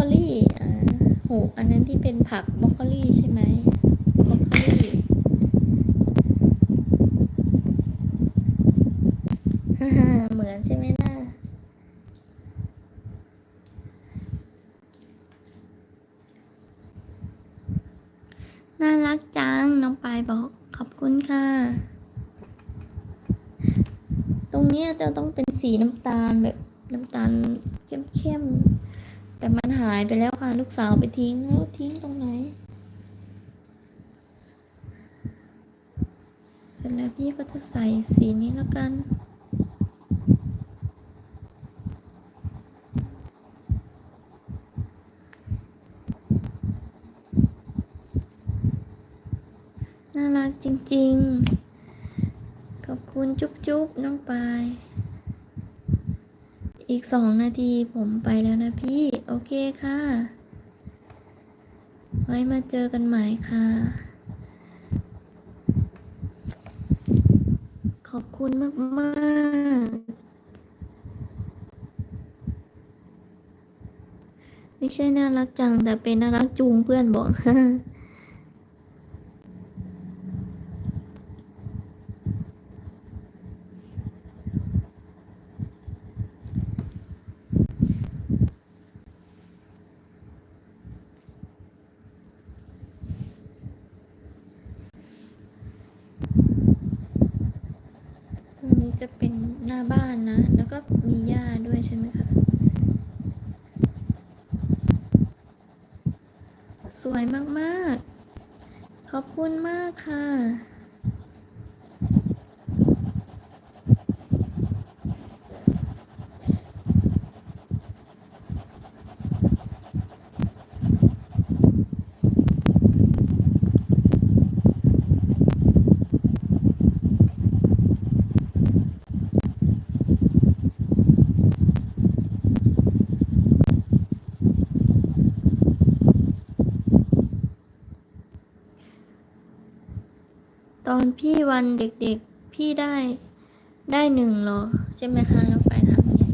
โคลี่อ่าโหอันนั้นที่เป็นผักบรอกโคลี่ใช่ไหมบรอกโคลี่เหมือนใช่ไหมล่ะ น่ารักจัง น้องปายบอกขอบคุณค่ะ ตรงเนี้ยจะต้องเป็นสีน้ำตาลแบบน้ำตาลเข้มๆ แต่มันหายไปแล้วค่ะ ลูกสาวไปทิ้งแล้วทิ้งตรงไหน เสร็จแล้วพี่ก็จะใส่สีนี้แล้วกันน่ารักจริงๆ ขอบคุณจุ๊บจุ๊บน้องปาย อีกสองนาทีผมไปแล้วนะพี่ โอเคค่ะ ไว้มาเจอกันใหม่ค่ะ ขอบคุณมากมากๆ ไม่ใช่น่ารักจัง แต่เป็นน่ารักจูงเพื่อนบอก จะเป็นหน้าบ้านนะ แล้วก็มีหญ้าด้วยใช่ไหมคะ สวยมาก ๆ ขอบคุณมากค่ะ ตอนพี่วันเด็กๆ พี่ได้ได้หนึ่งเหรอ ใช่ไหมคะน้องไปายถามเนี่ย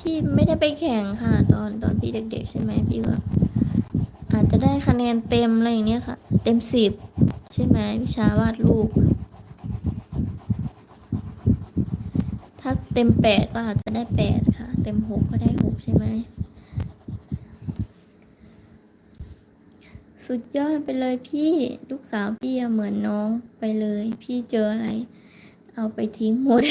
พี่ไม่ได้ไปแข่งค่ะ ตอนตอนพี่เด็ก ๆ ใช่ไหมพี่ก็อาจจะได้คะแนนเต็มอะไรอย่างเนี้ยค่ะ เต็มสิบใช่ไหมวิชาวาดรูปถ้าเต็มแปดก็อาจจะได้แปดค่ะ เต็มหกก็ได้หกใช่ไหม สุดยอดไปเลยพี่ลูกสาวพี่เหมือนน้องไปเลย พี่เจออะไร เอาไปทิ้งหมด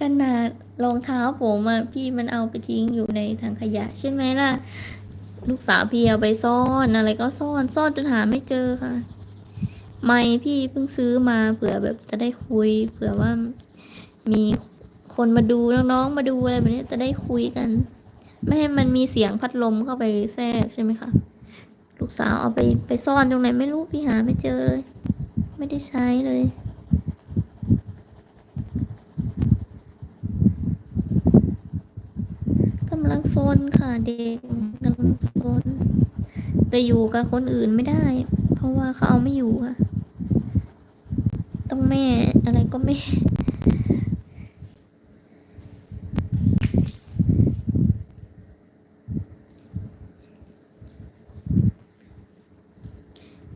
ขนาดรองเท้าผมอะพี่มันเอาไปทิ้งอยู่ในถังขยะ ใช่ไหมล่ะ ลูกสาวพี่เอาไปซ่อนอะไรก็ซ่อนซ่อนจนหาไม่เจอค่ะ ไม่พี่เพิ่งซื้อมาเผื่อแบบจะได้คุย เผื่อว่ามีคนมาดูน้องๆมาดูอะไรแบบนี้จะได้คุยกัน ไม่ให้มันมีเสียงพัดลมเข้าไปแทรกใช่ไหมคะ ลูกสาวเอาไปไปซ่อนตรงไหนไม่รู้พี่หาไม่เจอเลย ไม่ได้ใช้เลย กำลังโซนค่ะเด็กกำลังโซนแต่อยู่กับคนอื่นไม่ได้ เพราะว่าเขาเอาไม่อยู่ค่ะ ต้องแม่อะไรก็แม่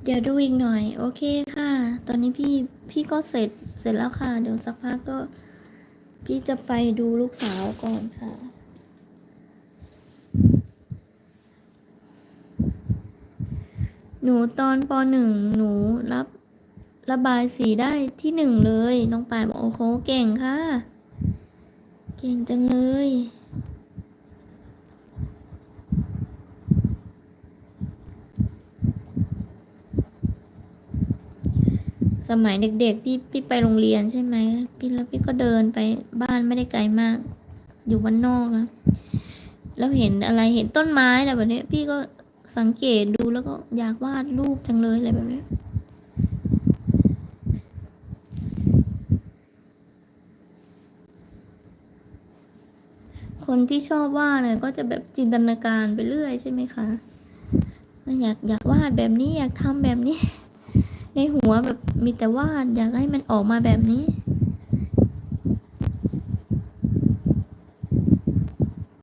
เดี๋ยวดูอีกหน่อย โอเคค่ะ ตอนนี้พี่พี่ก็เสร็จเสร็จแล้วค่ะ เดี๋ยวสักพักก็ พี่จะไปดูลูกสาวก่อนค่ะ หนูตอนปหนึ่งหนูรับระบายสีได้ที่หนึ่งเลย น้องปายบอกโอ้โหเก่งค่ะ เก่งจังเลย สมัยเด็ก ๆ พี่พี่ไปโรงเรียนใช่ไหมพี่แล้วพี่ก็เดินไปบ้านไม่ได้ไกลมาก อยู่บ้านนอกอะแล้วเห็นอะไรเห็นต้นไม้อะไรแบบนี้พี่ก็สังเกตดูแล้วก็อยากวาดรูปจังเลยอะไรแบบนี้คนที่ชอบวาดเนี่ยก็จะแบบจินตนาการไปเรื่อยใช่ไหมคะอยากอยากวาดแบบนี้อยากทำแบบนี้ ในหัวแบบมีแต่ว่าอยากให้มันออกมาแบบนี้